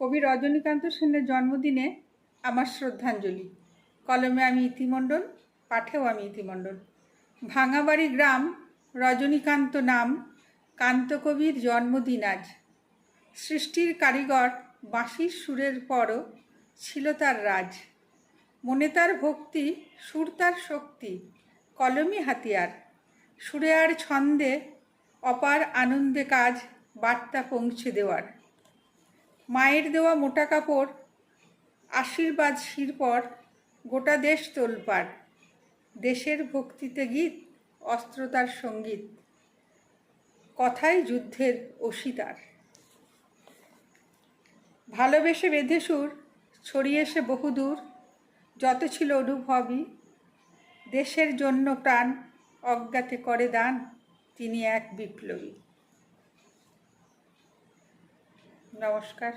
কবি রজনীকান্ত সেনের জন্মদিনে আমার শ্রদ্ধাঞ্জলি। কলমে আমি ইতিমণ্ডল, পাঠেও আমি ইতিমণ্ডল। ভাঙাবাড়ি গ্রাম, রজনীকান্ত নাম, কান্তকবির জন্মদিন আজ। সৃষ্টির কারিগর বাঁশির সুরের পরও ছিল তার রাজ। মনে তার ভক্তি, সুর তার শক্তি, কলমই হাতিয়ার। সুরে আর ছন্দে অপার আনন্দে কাজ, বার্তা পৌঁছে দেওয়ার। মায়ের দেওয়া মোটা কাপড়, আশীর্বাদ শিরপর, গোটা দেশ তোলপাড়। দেশের ভক্তিতে গীত, অস্ত্রতার সংগীত। কথাই যুদ্ধের অসিতার। ভালোবেসে বেঁধে সুর, ছড়িয়ে সে বহুদূর যত ছিল অনুভবই, দেশের জন্য প্রাণ অজ্ঞাতে করে দান, তিনি এক বিপ্লবী। নমস্কার